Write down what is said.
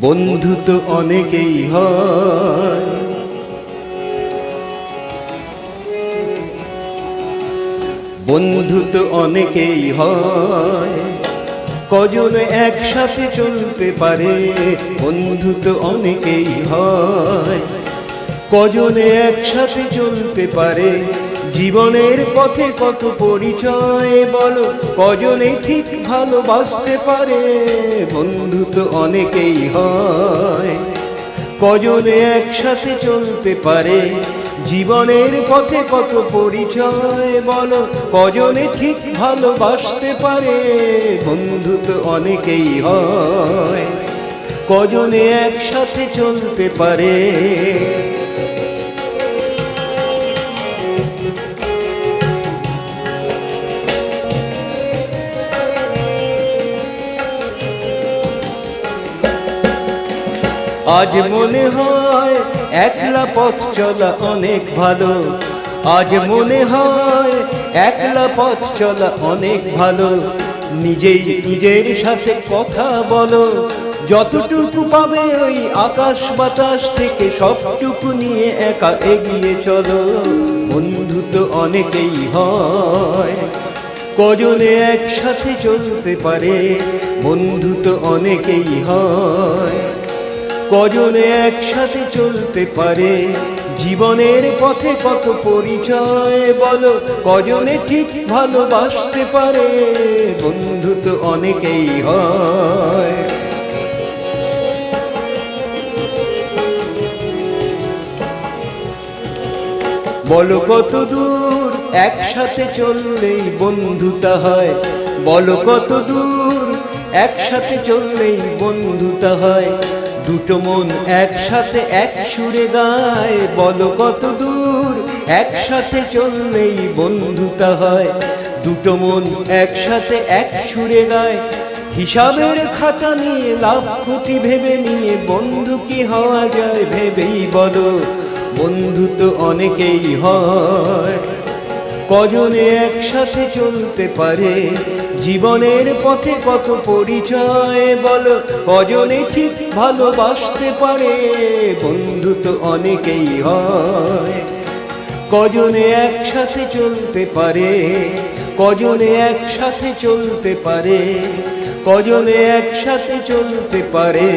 বন্ধু তো অনেকেই হয়। বন্ধু তো অনেকেই হয়। কজন একসাথে চলতে পারে, বন্ধু তো অনেকেই হয়। কজনে একসাথে চলতে পারে জীবনের পথে কত পরিচয় বলো, কজনে ঠিক ভালোবাসতে পারে? বন্ধু তো অনেকেই হয়। কজনে একসাথে চলতে পারে? জীবনের পথে কত পরিচয় বলো, কজনে ঠিক ভালোবাসতে পারে? বন্ধু তো অনেকেই হয়। কজনে একসাথে চলতে পারে? আজ মনে হয় একলা পথ চলা অনেক ভালো। আজ মনে হয় একলা পথ চলা অনেক ভালো। নিজেই নিজের সাথে কথা বলো। যতটুকু পাবে ওই আকাশ বাতাস থেকে সবটুকু নিয়ে একা এগিয়ে চলো। বন্ধু তো অনেকেই হয়, কজনে একসাথে চলতে পারে। বন্ধু তো অনেকেই হয়। কজনে একসাথে চলতে পারে। জীবনের পথে কত পরিচয় বলো, কজনে ঠিক ভালোবাসতে পারে। বন্ধু তো অনেকেই হয়। বলো কত দূর একসাথে চললেই বন্ধুতা হয়। বলো কত দূর একসাথে চললেই বন্ধুতা হয়। দুটো মন একসাথে এক সুরে গায়, বলো কত দূর একসাথে চললেই বন্ধুতা হয়। দুটো মন একসাথে এক সুরে গায়, হিসাবের খাতা নিয়ে, লাভ ক্ষতি ভেবে নিয়ে, বন্ধু কি হওয়া যায় ভেবেই বলো, বন্ধু তো অনেকেই হয়। কজনে একসাথে চলতে পারে? জীবনের পথে কত পরিচয় বলো? কজনে ঠিক ভালোবাসতে পারে? বন্ধু তো অনেকেই হয়। কজনে একসাথে চলতে পারে? কজনে একসাথে চলতে পারে? কজনে একসাথে চলতে পারে?